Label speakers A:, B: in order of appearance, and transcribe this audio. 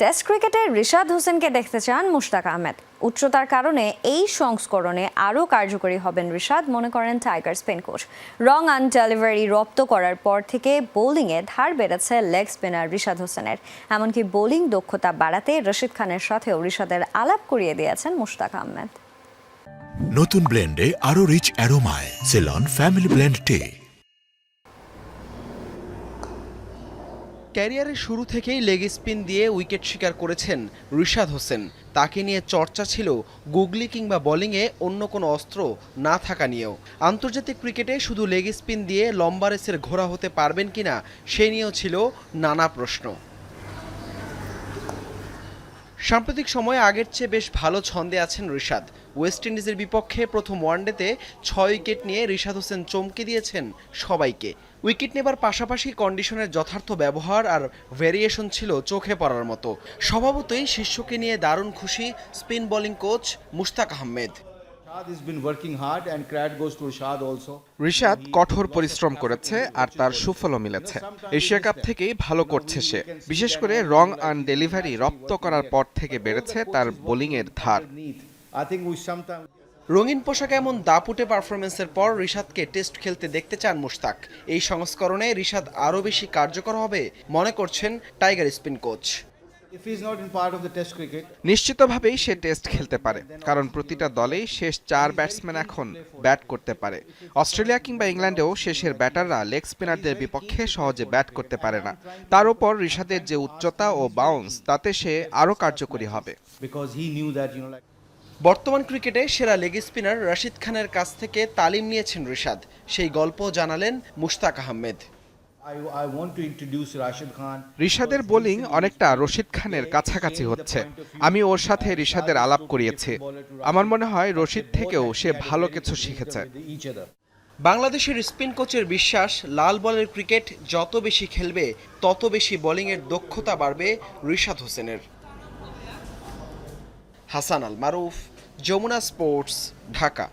A: Test ক্রিকেটে রিশাদ হোসেনকে দেখতে চান মুশতাক আহমেদ। উচ্চতার কারণে এই সংস্করণে আরও কার্যকরী হবেন রিশাদ, মনে করেন Tiger spin coach wrong'un delivery রপ্ত করার পর থেকে বোলিংয়ে ধার বেড়েছে লেগ স্পিনার রিশাদ হোসেনের। এমনকি বোলিং দক্ষতা বাড়াতে রশিদ খানের সাথেও রিশাদের আলাপ করিয়ে দিয়েছেন মুশতাক আহমেদ।
B: নতুন ব্লেন্ডে আরও রিচ অ্যারোমায় সেলন ফ্যামিলি ব্লেন্ড টে
C: ক্যারিয়ারের শুরু থেকেই লেগ স্পিন দিয়ে উইকেট শিকার করেছেন রিশাদ হোসেন। তাকে নিয়ে চর্চা ছিল গুগলি কিংবা বোলিংয়ে অন্য কোনো অস্ত্র না থাকা নিয়েও। আন্তর্জাতিক ক্রিকেটে শুধু লেগ স্পিন দিয়ে লম্বা রেসের ঘোরা হতে পারবেন কিনা সে নিয়েও ছিল নানা প্রশ্ন। সাম্প্রতিক সময়ে আগের চেয়ে বেশ ভালো ছন্দে আছেন ঋষাদ ওয়েস্ট ইন্ডিজের বিপক্ষে প্রথম ওয়ানডেতে ছয় উইকেট নিয়ে ঋষাদ হোসেন চমকে দিয়েছেন সবাইকে। উইকেট নেবার পাশাপাশি কন্ডিশনের যথার্থ ব্যবহার আর ভেরিয়েশন ছিল চোখে পড়ার মতো। স্বভাবতই শিষ্যকে নিয়ে দারুণ খুশি spin bowling coach Mushtaq Ahmed.
D: Rishad কঠোর পরিশ্রম করেছে আর তার সুফলও মিলেছে। এশিয়া কাপ থেকেই ভালো করছে সে। বিশেষ করে রং আন ডেলিভারি রপ্ত করার পর থেকে বেড়েছে তার বোলিংয়ের ধার।
C: রঙিন পোশাকে এমন দাপুটে পারফরমেন্সের পর রিশাদকে টেস্ট খেলতে দেখতে চান মুশতাক। এই সংস্করণে রিশাদ আরও বেশি কার্যকর হবে মনে করছেন টাইগার স্পিন কোচ
D: নিশ্চিতভাবেই সে টেস্ট খেলতে পারে কারণ প্রতিটা দলেই শেষ চার ব্যাটসম্যান এখন ব্যাট করতে পারে। অস্ট্রেলিয়া কিংবা ইংল্যান্ডেও শেষের ব্যাটাররা লেগ স্পিনারদের বিপক্ষে সহজে ব্যাট করতে পারে না। তার উপর ঋষাদের যে উচ্চতা ও বাউন্স তাতে সে আরও কার্যকরী হবে।
C: বর্তমান ক্রিকেটে সেরা লেগ স্পিনার রশিদ খানের কাছ থেকে তালিম নিয়েছেন রিশাদ। সেই গল্প জানালেন Mushtaq Ahmed.
E: I, I want to introduce Rashid Khan.
D: ঋষাদের বোলিং অনেকটা রশিদ খানের কাছাকাছি হচ্ছে। আমি ওর সাথে রিশাদের আলাপ করিয়েছি। আমার মনে হয় রশিদ থেকেও সে ভালো কিছু শিখেছে.
C: বাংলাদেশের স্পিন কোচের বিশ্বাস লাল বলের ক্রিকেট যত বেশি খেলবে তত বেশি বোলিংয়ের দক্ষতা বাড়বে রিশাদ হোসেনের। হাসান আল মারুফ যমুনা স্পোর্টস ঢাকা।